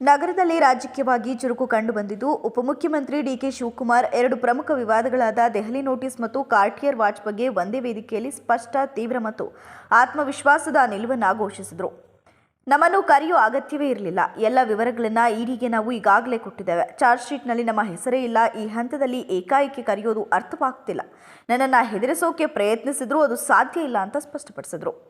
ನಗರದಲ್ಲಿ ರಾಜಕೀಯವಾಗಿ ಚುರುಕು ಕಂಡುಬಂದಿದ್ದು, ಉಪಮುಖ್ಯಮಂತ್ರಿ ಡಿಕೆ ಶಿವಕುಮಾರ್ ಎರಡು ಪ್ರಮುಖ ವಿವಾದಗಳಾದ ದೆಹಲಿ ನೋಟಿಸ್ ಮತ್ತು ಕಾರ್ಟಿಯರ್ ವಾಚ್ ಬಗ್ಗೆ ಒಂದೇ ವೇದಿಕೆಯಲ್ಲಿ ಸ್ಪಷ್ಟ, ತೀವ್ರ ಮತ್ತು ಆತ್ಮವಿಶ್ವಾಸದ ನಿಲುವನ್ನು ಘೋಷಿಸಿದರು. ನಮ್ಮನ್ನು ಕರೆಯುವ ಅಗತ್ಯವೇ ಇರಲಿಲ್ಲ. ಎಲ್ಲ ವಿವರಗಳನ್ನು ಇಡಿಗೆ ನಾವು ಈಗಾಗಲೇ ಕೊಟ್ಟಿದ್ದೇವೆ. ಚಾರ್ಜ್ ಶೀಟ್ನಲ್ಲಿ ನಮ್ಮ ಹೆಸರೇ ಇಲ್ಲ. ಈ ಹಂತದಲ್ಲಿ ಏಕಾಏಕಿ ಕರೆಯೋದು ಅರ್ಥವಾಗ್ತಿಲ್ಲ. ನನ್ನನ್ನು ಹೆದರಿಸೋಕೆ ಪ್ರಯತ್ನಿಸಿದ್ರು ಅದು ಸಾಧ್ಯ ಇಲ್ಲ ಅಂತ ಸ್ಪಷ್ಟಪಡಿಸಿದ್ರು.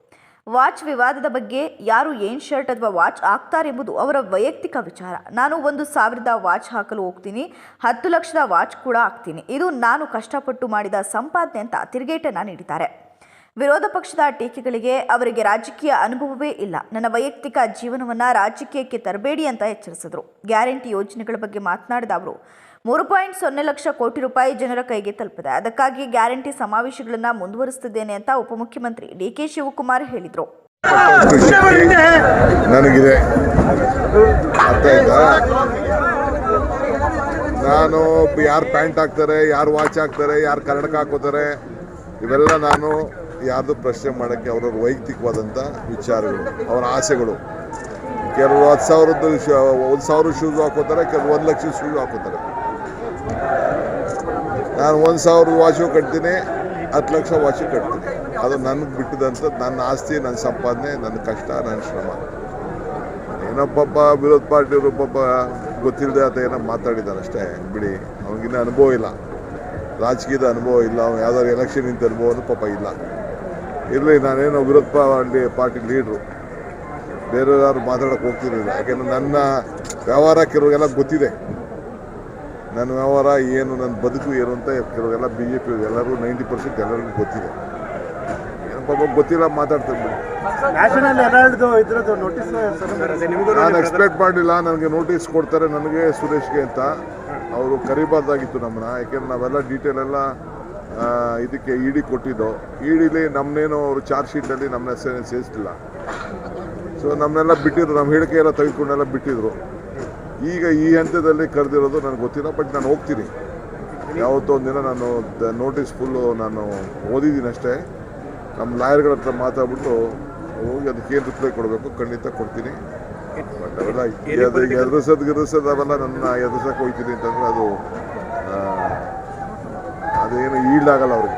ವಾಚ್ ವಿವಾದದ ಬಗ್ಗೆ ಯಾರು ಏನ್ ಶರ್ಟ್ ಅಥವಾ ವಾಚ್ ಹಾಕ್ತಾರೆಂಬುದು ಅವರ ವೈಯಕ್ತಿಕ ವಿಚಾರ. ನಾನು ಒಂದು ಸಾವಿರದ ವಾಚ್ ಹಾಕಲು ಹೋಗ್ತೀನಿ. ಹತ್ತು ಲಕ್ಷದ ವಾಚ್ ಕೂಡ ಹಾಕ್ತೀನಿ. ಇದು ನಾನು ಕಷ್ಟಪಟ್ಟು ಮಾಡಿದ ಸಂಪಾದನೆ ಅಂತ ತಿರುಗೇಟನ್ನು ನೀಡಿದ್ದಾರೆ. ವಿರೋಧ ಪಕ್ಷದ ಟೀಕೆಗಳಿಗೆ ಅವರಿಗೆ ರಾಜಕೀಯ ಅನುಭವವೇ ಇಲ್ಲ. ನನ್ನ ವೈಯಕ್ತಿಕ ಜೀವನವನ್ನು ರಾಜಕೀಯಕ್ಕೆ ತರಬೇಡಿ ಅಂತ ಎಚ್ಚರಿಸಿದರು. ಗ್ಯಾರಂಟಿ ಯೋಜನೆಗಳ ಬಗ್ಗೆ ಮಾತನಾಡಿದ ಅವರು ಮೂರು ಪಾಯಿಂಟ್ ಸೊನ್ನೆ ಲಕ್ಷ ಕೋಟಿ ರೂಪಾಯಿ ಜನರ ಕೈಗೆ ತಲುಪಿದೆ. ಅದಕ್ಕಾಗಿ ಗ್ಯಾರಂಟಿ ಸಮಾವೇಶಗಳನ್ನು ಮುಂದುವರಿಸುತ್ತಿದ್ದೇನೆ ಅಂತ ಉಪಮುಖ್ಯಮಂತ್ರಿ ಡಿ ಕೆ ಶಿವಕುಮಾರ್ ಹೇಳಿದರು. ನನಗಿದೆ. ನಾನು ಯಾರು ಪ್ಯಾಂಟ್ ಹಾಕ್ತಾರೆ, ಯಾರು ವಾಚ್ ಹಾಕ್ತಾರೆ, ಯಾರು ಕನ್ನಡಕ ಹಾಕೋತಾರೆ, ಇವೆಲ್ಲ ನಾನು ಯಾರ್ದು ಪ್ರಶ್ನೆ ಮಾಡೋಕ್ಕೆ ಅವ್ರವ್ರ ವೈಯಕ್ತಿಕವಾದಂಥ ವಿಚಾರಗಳು, ಅವರ ಆಸೆಗಳು. ಕೆಲವರು ಹತ್ತು ಸಾವಿರದ್ದು ಒಂದು ಸಾವಿರ ಶೂಸ್ ಹಾಕೋತಾರೆ, ಕೆಲವರು ಒಂದು ಲಕ್ಷ ಶೂಸ್ ಹಾಕೋತಾರೆ. ನಾನು ಒಂದು ಸಾವಿರ ವಾಚು ಕಟ್ತೀನಿ, ಹತ್ತು ಲಕ್ಷ ವಾಚು ಕಟ್ತೀನಿ. ಅದು ನನಗೆ ಬಿಟ್ಟಿದಂಥದ್ದು ನನ್ನ ಆಸ್ತಿ ನನ್ನ ಸಂಪಾದನೆ ನನ್ನ ಕಷ್ಟ ನನ್ನ ಶ್ರಮ. ಏನೋ ಪಾಪ ವಿರೋಧ ಪಾರ್ಟಿಯವರು ಪಾಪ ಗೊತ್ತಿಲ್ಲದೆ ಅಂತ ಏನೋ ಮಾತಾಡಿದ್ದಾನೆ ಅಷ್ಟೇ ಬಿಡಿ, ಅವನಿಗಿನ್ನ ಅನುಭವ ಇಲ್ಲ. ರಾಜಕೀಯದ ಅನುಭವ ಇಲ್ಲ, ಅವ್ನು ಯಾವ್ದಾದ್ರು ಎಲೆಕ್ಷನ್ ನಿಂತ ಅನುಭವನೂ ಪಾಪ ಇಲ್ಲ. ಇರಲಿ, ನಾನೇನೋ ವಿರೋಧ ಪಾರ್ಟಿ ಪಾರ್ಟಿ ಲೀಡ್ರು ಬೇರೆ ಯಾರು ಮಾತಾಡೋಕೆ ಹೋಗ್ತಿರಲಿಲ್ಲ. ಯಾಕೆಂದ್ರೆ ನನ್ನ ವ್ಯವಹಾರ ಕೆಲವ್ರಿಗೆಲ್ಲ ಗೊತ್ತಿದೆ. ನನ್ನ ವ್ಯವಹಾರ ಏನು ನನ್ನ ಬದುಕು ಏನು ಅಂತ ಕೆಲವೆಲ್ಲ ಬಿ ಜೆ ಪಿ ಎಲ್ಲರೂ ನೈಂಟಿ ಪರ್ಸೆಂಟ್ ಎಲ್ಲರಿಗೂ ಗೊತ್ತಿದೆ. ಏನಪ್ಪ ಪಾಪ ಗೊತ್ತಿಲ್ಲ ಮಾತಾಡ್ತಾರೆ ನಾನು ಎಕ್ಸ್ಪೆಕ್ಟ್ ಮಾಡಲಿಲ್ಲ ನನಗೆ ನೋಟಿಸ್ ಕೊಡ್ತಾರೆ ನನಗೆ ಸುರೇಶ್ಗೆ ಅಂತ. ಅವರು ಕರಿಬಾರ್ದಾಗಿತ್ತು ನಮ್ಮನ್ನ ಯಾಕೆಂದ್ರೆ ನಾವೆಲ್ಲ ಡೀಟೇಲ್ ಎಲ್ಲ ಇದಕ್ಕೆ ಇದಕ್ಕೆ ಇಡಿ ಕೊಟ್ಟಿದ್ದು. ಇಡಿಲಿ ನಮ್ಮನ್ನೇನು ಅವರು ಚಾರ್ಜ್ ಶೀಟಲ್ಲಿ ನಮ್ಮನ್ನ ಸೇರಿಸಲಿಲ್ಲ. ಸೊ ನಮ್ಮನ್ನೆಲ್ಲ ಬಿಟ್ಟಿದ್ರು ನಮ್ಮ ಹೇಳಿಕೆ ಎಲ್ಲ ತೆಗೆದುಕೊಂಡೆಲ್ಲ ಬಿಟ್ಟಿದ್ರು. ಈಗ ಈ ಹಂತದಲ್ಲಿ ಕರೆದಿರೋದು ನನಗೆ ಗೊತ್ತಿಲ್ಲ ಬಟ್ ನಾನು ಹೋಗ್ತೀನಿ. ಯಾವತ್ತೋ ಒಂದಿನ ನಾನು ನೋಟಿಸ್ ಫುಲ್ಲು ನಾನು ಓದಿದ್ದೀನಿ ಅಷ್ಟೇ. ನಮ್ಮ ಲಾಯರ್ಗಳ ಹತ್ರ ಮಾತಾಡ್ಬಿಟ್ಟು ಹೋಗಿ ಅದಕ್ಕೆ ಏನು ರಿಪ್ಲೈ ಕೊಡಬೇಕು ಖಂಡಿತ ಕೊಡ್ತೀನಿ. ಬಟ್ ಅವೆಲ್ಲ ಎದುರಿಸೋದು ಗಿರಿಸೋದು ಅವೆಲ್ಲ ನನ್ನ ಎದುರಿಸೋಕೆ ಹೋಗ್ತೀನಿ ಅಂತಂದರೆ ಅದು ಅದೇನು ಆಗಲ್ಲ ಅವ್ರಿಗೆ.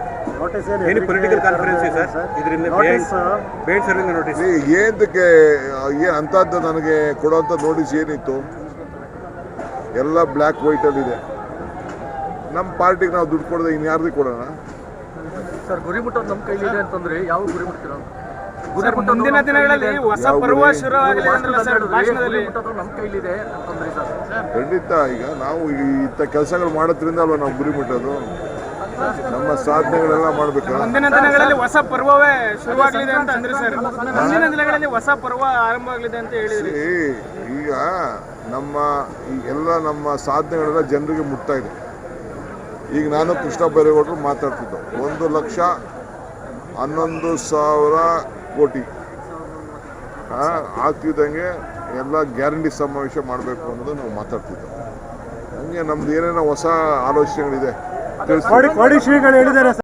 ಏನಕ್ಕೆ ಏನು ಅಂಥದ್ದು ನನಗೆ ಕೊಡೋಂಥ ನೋಟಿಸ್ ಏನಿತ್ತು? ಎಲ್ಲ ಬ್ಲ್ಯಾಕ್ ವೈಟಲ್ಲಿದೆ ನಮ್ಮ ಪಾರ್ಟಿಗೆ ನಾವು ದುಡ್ಡು ಕೊಡದೆ ಇನ್ಯಾರ್ದು ಕೊಡೋಣ? ಸರ್ ಗುರಿ ಮುಟ್ಟೋದು ನಮ್ಮ ಕೈಲಿದೆ ಅಂತಂದ್ರೆ ಯಾವ ಗುರಿ ಮುಟ್ತೀರ ಸರ್, ಮುಂದಿನ ದಿನಗಳಲ್ಲಿ ಹೊಸ ಪರ್ವ ಗುರಿ? ಶುರು ಆಗಲಿ ಅಂದ್ರಲ್ಲ ಸರ್ ಭಾಷಣದಲ್ಲಿ. ನಮ್ಮ ಕೈಲಿದೆ ಅಂತಂದ್ರೆ ಸರ್ ಖಂಡಿತ ಈಗ ನಾವು ಈ ಇಂಥ ಕೆಲಸಗಳು ಮಾಡೋದ್ರಿಂದ ಅಲ್ವಾ ನಾವು ಗುರಿ ಮುಟ್ಟೋದು ನಮ್ಮ ಸಾಧನೆಗಳೆಲ್ಲ ಮಾಡಬೇಕು. ಮುಂದಿನ ದಿನಗಳಲ್ಲಿ ಹೊಸ ಪರ್ವವೇ ಶುರುವಾಗಲಿದೆ ಅಂತ ಅಂದ್ರೆ ಸರ್ ಮುಂದಿನ ದಿನಗಳಲ್ಲಿ ಹೊಸ ಪರ್ವ ಆರಂಭ ಆಗಲಿದೆ ಅಂತ ಹೇಳಿದ್ರಿ. ಈಗ ನಮ್ಮ ಈ ಎಲ್ಲ ನಮ್ಮ ಸಾಧನೆಗಳೆಲ್ಲ ಜನರಿಗೆ ಮುಟ್ತಾ ಇದೆ. ಈಗ ನಾನು ಕೃಷ್ಣ ಬೈರೇಗೌಡರು ಮಾತಾಡ್ತಿದ್ದೆ. ಒಂದು ಲಕ್ಷ ಹನ್ನೊಂದು ಸಾವಿರ ಕೋಟಿ. ಆಗ್ತಿದ್ದಂಗೆ ಎಲ್ಲ ಗ್ಯಾರಂಟಿ ಸಮಾವೇಶ ಮಾಡಬೇಕು ಅನ್ನೋದು ನಾವು ಮಾತಾಡ್ತಿದ್ದೆ. ಹಂಗೆ ನಮ್ದು ಏನೇನೋ ಹೊಸ ಆಲೋಚನೆಗಳಿದೆ. ಕೋಡಿ ಕೋಡಿ ಶ್ರೀಗಳು ಹೇಳಿದ್ದಾರೆ